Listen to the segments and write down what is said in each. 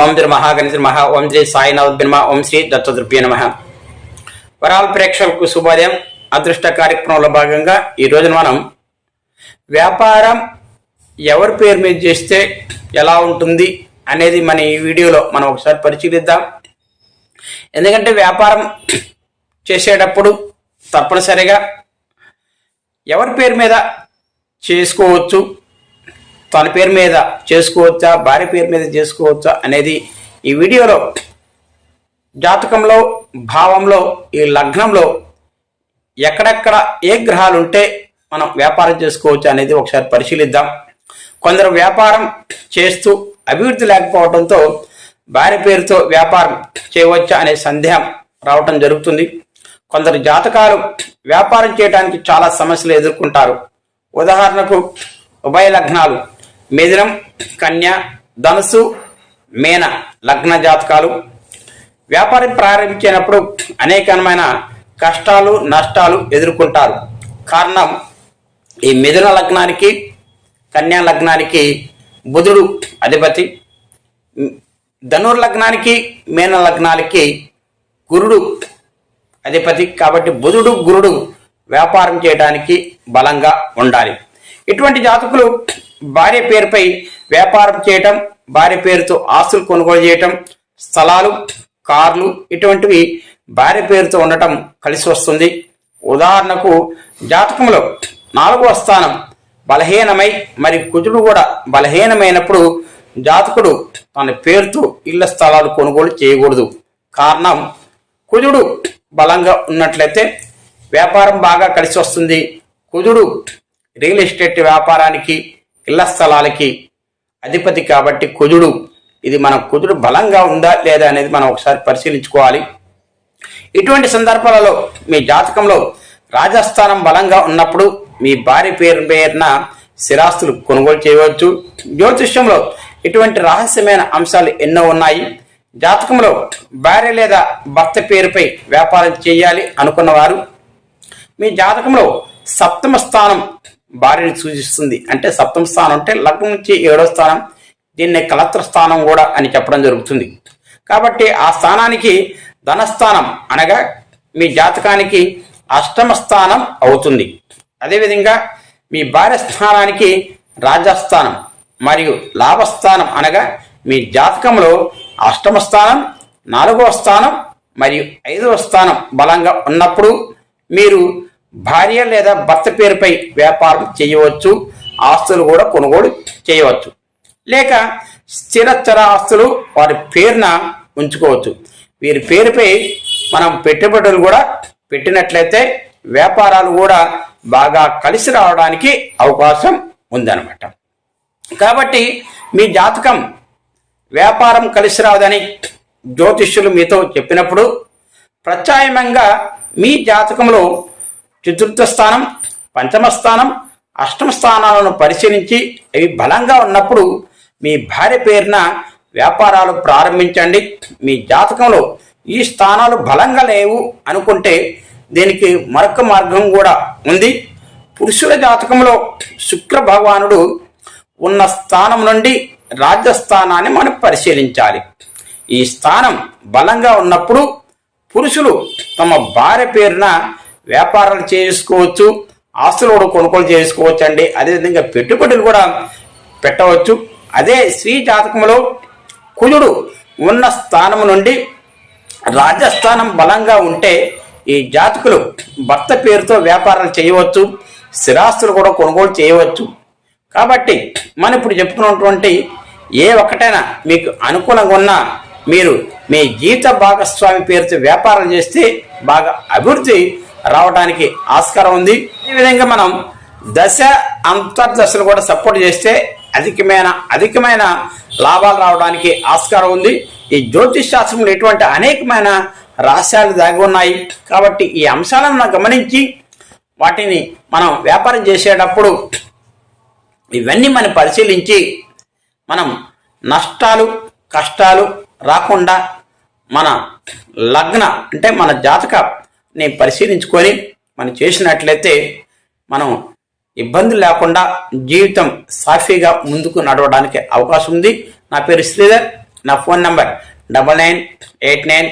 ఓం శ్రీ మహాగణేశ మహా ఓం శ్రీ సాయినాథ్ నమ ఓం శ్రీ దత్తదృప్య నమ. వరాల ప్రేక్షకులకు శుభోదయం. అదృష్ట కార్యక్రమంలో భాగంగా ఈ రోజున మనం వ్యాపారం ఎవరి పేరు మీద చేస్తే ఎలా ఉంటుంది అనేది మన ఈ వీడియోలో మనం ఒకసారి పరిశీలిద్దాం. ఎందుకంటే వ్యాపారం చేసేటప్పుడు తప్పనిసరిగా ఎవరి పేరు మీద చేసుకోవచ్చు తన పేరు మీద చేసుకోవచ్చా భార్య పేరు మీద చేసుకోవచ్చా అనేది ఈ వీడియోలో జాతకంలో భావంలో ఈ లగ్నంలో ఎక్కడెక్కడ ఏ గ్రహాలు ఉంటే మనం వ్యాపారం చేసుకోవచ్చు అనేది ఒకసారి పరిశీలిద్దాం. కొందరు వ్యాపారం చేస్తూ అభివృద్ధి లేకపోవడంతో భార్య పేరుతో వ్యాపారం చేయవచ్చా అనే సందేహం రావటం జరుగుతుంది. కొందరు జాతకాలు వ్యాపారం చేయడానికి చాలా సమస్యలు ఎదుర్కొంటారు. ఉదాహరణకు ఉభయ లగ్నాలు. మిథునం కన్య ధనుసు మేన లగ్న జాతకాలు. వ్యాపారం ప్రారంభించినప్పుడు అనేకమైన కష్టాలు నష్టాలు ఎదుర్కొంటారు. కారణం ఈ మిథున లగ్నానికి కన్యా లగ్నానికి బుధుడు అధిపతి. ధనుర్ లగ్నానికి మేన లగ్నానికి గురుడు అధిపతి. కాబట్టి బుధుడు గురుడు వ్యాపారం చేయడానికి బలంగా ఉండాలి. ఇటువంటి జాతకులు భార్య పేరుపై వ్యాపారం చేయటం భార్య పేరుతో ఆస్తులు కొనుగోలు చేయటం స్థలాలు కార్లు ఇటువంటివి భార్య పేరుతో ఉండటం కలిసి వస్తుంది. ఉదాహరణకు జాతకంలో నాలుగవ స్థానం బలహీనమై మరి కుజుడు కూడా బలహీనమైనప్పుడు జాతకుడు తన పేరుతో ఇళ్ళ స్థలాలు కొనుగోలు చేయకూడదు. కారణం కుజుడు బలంగా ఉన్నట్లయితే వ్యాపారం బాగా కలిసి వస్తుంది. కుజుడు రియల్ ఎస్టేట్ వ్యాపారానికి ఇళ్ళ స్థలాలకి అధిపతి కాబట్టి కుజుడు. ఇది మన కుజుడు బలంగా ఉందా లేదా అనేది మనం ఒకసారి పరిశీలించుకోవాలి. ఇటువంటి సందర్భాలలో మీ జాతకంలో రాజస్థానం బలంగా ఉన్నప్పుడు మీ భార్య పేరు పేరున స్థిరాస్తులు కొనుగోలు చేయవచ్చు. జ్యోతిష్యంలో ఇటువంటి రహస్యమైన అంశాలు ఎన్నో ఉన్నాయి. జాతకంలో భార్య లేదా భర్త పేరుపై వ్యాపారం చేయాలి అనుకున్నవారు. మీ జాతకంలో సప్తమ స్థానం భార్యని సూచిస్తుంది. అంటే సప్తమ స్థానం అంటే లగ్నం నుంచి ఏడో స్థానం దీన్ని కలత్ర స్థానం కూడా అని చెప్పడం జరుగుతుంది. కాబట్టి ఆ స్థానానికి ధనస్థానం అనగా మీ జాతకానికి అష్టమ స్థానం అవుతుంది. అదేవిధంగా మీ భార్య స్థానానికి రాజస్థానం మరియు లాభస్థానం అనగా మీ జాతకంలో అష్టమ స్థానం నాలుగవ స్థానం మరియు ఐదవ స్థానం బలంగా ఉన్నప్పుడు మీరు భార్య లేదా భర్త పేరుపై వ్యాపారం చేయవచ్చు ఆస్తులు కూడా కొనుగోలు చేయవచ్చు. లేక స్థిరచర ఆస్తులు వారి పేరున ఉంచుకోవచ్చు. వీరి పేరుపై మనం పెట్టుబడులు కూడా పెట్టినట్లయితే వ్యాపారాలు కూడా బాగా కలిసి రావడానికి అవకాశం ఉందన్నమాట. కాబట్టి మీ జాతకం వ్యాపారం కలిసి రాదని జ్యోతిష్యులు మీతో చెప్పినప్పుడు ప్రత్యామ్నాయంగా మీ జాతకంలో చతుర్థ స్థానం పంచమ స్థానం అష్టమ స్థానాలను పరిశీలించి అవి బలంగా ఉన్నప్పుడు మీ భార్య పేరున వ్యాపారాలు ప్రారంభించండి. మీ జాతకంలో ఈ స్థానాలు బలంగా లేవు అనుకుంటే దీనికి మరొక మార్గం కూడా ఉంది. పురుషుల జాతకంలో శుక్ర భగవానుడు ఉన్న స్థానం నుండి రాజ్యస్థానాన్ని మనం పరిశీలించాలి. ఈ స్థానం బలంగా ఉన్నప్పుడు పురుషులు తమ భార్య పేరున వ్యాపారాలు చేసుకోవచ్చు ఆస్తులు కూడా కొనుగోలు చేసుకోవచ్చు అండి అదేవిధంగా పెట్టుబడులు కూడా పెట్టవచ్చు. అదే స్త్రీ జాతకంలో కుజుడు ఉన్న స్థానం నుండి రాజస్థానం బలంగా ఉంటే ఈ జాతకులు భర్త పేరుతో వ్యాపారాలు చేయవచ్చు స్థిరాస్తులు కూడా కొనుగోలు చేయవచ్చు. కాబట్టి మనం ఇప్పుడు చెప్పుకున్నటువంటి ఏ ఒక్కటైనా మీకు అనుకూలంగా ఉన్నా మీరు మీ జీవిత భాగస్వామి పేరుతో వ్యాపారం చేస్తే బాగా అభివృద్ధి రావడానికి ఆస్కారం ఉంది. ఈ విధంగా మనం దశ అంతర్దశలు కూడా సపోర్ట్ చేస్తే అధికమైన అధికమైన లాభాలు రావడానికి ఆస్కారం ఉంది. ఈ జ్యోతిష్ శాస్త్రంలో ఎటువంటి అనేకమైన రహస్యాలు దాగి ఉన్నాయి. కాబట్టి ఈ అంశాలను మనం గమనించి వాటిని మనం వ్యాపారం చేసేటప్పుడు ఇవన్నీ మనం పరిశీలించి మనం నష్టాలు కష్టాలు రాకుండా మన లగ్న అంటే మన జాతక నేను పరిశీలించుకొని మనం చేసినట్లయితే మనం ఇబ్బందులు లేకుండా జీవితం సాఫీగా ముందుకు నడవడానికి అవకాశం ఉంది. నా పేరు శ్రీధర్. నా phone number double nine eight nine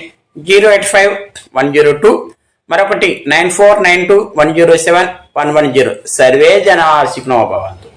zero eight five one zero two మరొకటి nine four nine two one zero seven one one zero. Survey జనా శిఖనోభవంతు